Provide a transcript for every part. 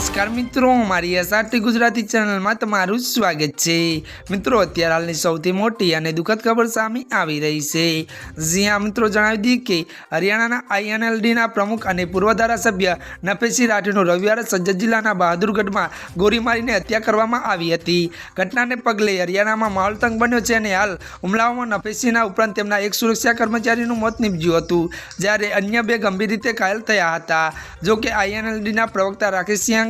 નમસ્કાર મિત્રો, મારી એસઆરટી ગુજરાતી ચેનલમાં તમારું સ્વાગત છે. મિત્રો, અત્યારે હાલની સૌથી મોટી અને દુઃખદ ખબર સામે આવી રહી છે. જ્યાં મિત્રો, જણાવી દઈએ કે હરિયાણાના આઈએનએલડીના પ્રમુખ અને પૂર્વ ધારાસભ્ય નફેસિંહ રાઠીનું રવિવારે સજ્જત જિલ્લાના બહાદુરગઢમાં ગોળી મારીને હત્યા કરવામાં આવી હતી. ઘટનાને પગલે હરિયાણામાં માહોલ તંગ બન્યો છે અને હાલ હુમલાઓમાં નફેસિંહના ઉપરાંત તેમના એક સુરક્ષા કર્મચારીનું મોત નીપજ્યું હતું, જ્યારે અન્ય બે ગંભીર રીતે ઘાયલ થયા હતા. જોકે આઈએનએલડીના પ્રવક્તા રાકેશ સિંહે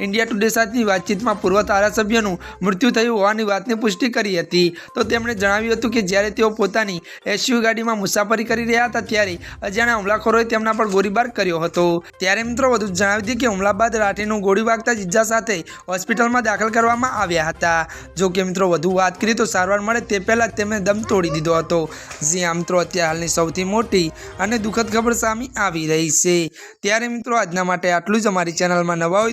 ઇન્ડિયા ટુડે સાથેની વાતચીતમાં પૂર્વ ધારાસભ્યનું મૃત્યુ થયું હોવાની વાતની પુષ્ટિ કરી હતી. તો તેમણે જણાવ્યું હતું કે જ્યારે તેઓ પોતાની એસયુ ગાડીમાં મુસાફરી કરી રહ્યા હતા ત્યારે અજાણ્યા હુમલાખોરોએ તેમના પર ગોળીબાર કર્યો હતો. ત્યારે મિત્રો વધુ જણાવી હતી કે હુમલા બાદ રાઠીનું ગોળી વાગતા જ ઇજા સાથે હોસ્પિટલમાં દાખલ કરવામાં આવ્યા હતા. જો કે મિત્રો વધુ વાત કરીએ તો સારવાર મળે તે પહેલાં જ તેમણે દમ તોડી દીધો હતો. જે આ મિત્રો, અત્યારે હાલની સૌથી મોટી અને દુઃખદ ખબર સામે આવી રહી છે. ત્યારે મિત્રો આજના માટે આટલું જ. અમારી ચેનલમાં નવા હોય